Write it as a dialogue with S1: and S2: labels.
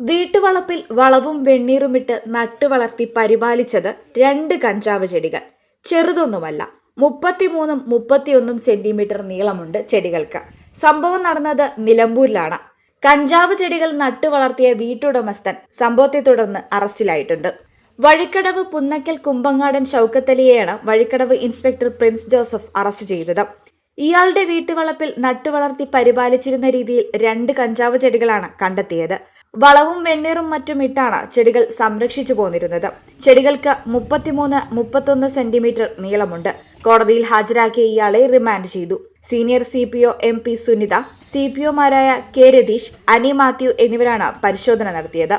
S1: വീട്ടുവളപ്പിൽ വളവും വെണ്ണീറുമിട്ട് നട്ടു വളർത്തി പരിപാലിച്ചത് രണ്ട് കഞ്ചാവ് ചെടികൾ. ചെറുതൊന്നുമല്ല മുപ്പത്തിമൂന്നും മുപ്പത്തിയൊന്നും സെന്റിമീറ്റർ നീളമുണ്ട് ചെടികൾക്ക്. സംഭവം നടന്നത് നിലമ്പൂരിലാണ്. കഞ്ചാവ് ചെടികൾ നട്ടു വളർത്തിയ വീട്ടുടമസ്ഥൻ സംഭവത്തെ തുടർന്ന് അറസ്റ്റിലായിട്ടുണ്ട്. വഴിക്കടവ് പുന്നക്കൽ കുമ്പങ്ങാടൻ ഷൗക്കത്തലിയെയാണ് വഴിക്കടവ് ഇൻസ്പെക്ടർ പ്രിൻസ് ജോസഫ് അറസ്റ്റ് ചെയ്തത്. ഇയാളുടെ വീട്ടുവളപ്പിൽ നട്ടുവളർത്തി പരിപാലിച്ചിരുന്ന രീതിയിൽ രണ്ട് കഞ്ചാവ് ചെടികളാണ് കണ്ടെത്തിയത്. വളവും വെണ്ണീറും മറ്റും ഇട്ടാണ് ചെടികൾ സംരക്ഷിച്ചു പോന്നിരുന്നത്. ചെടികൾക്ക് മുപ്പത്തിമൂന്ന് മുപ്പത്തൊന്ന് സെന്റിമീറ്റർ നീളമുണ്ട്. കോടതിയിൽ ഹാജരാക്കിയ ഇയാളെ റിമാൻഡ് ചെയ്തു. Senior C P O M P Sunitha C P ഒമാരായ K Ratheesh Ani Mathew എന്നിവരാണ് പരിശോധന നടത്തിയത്.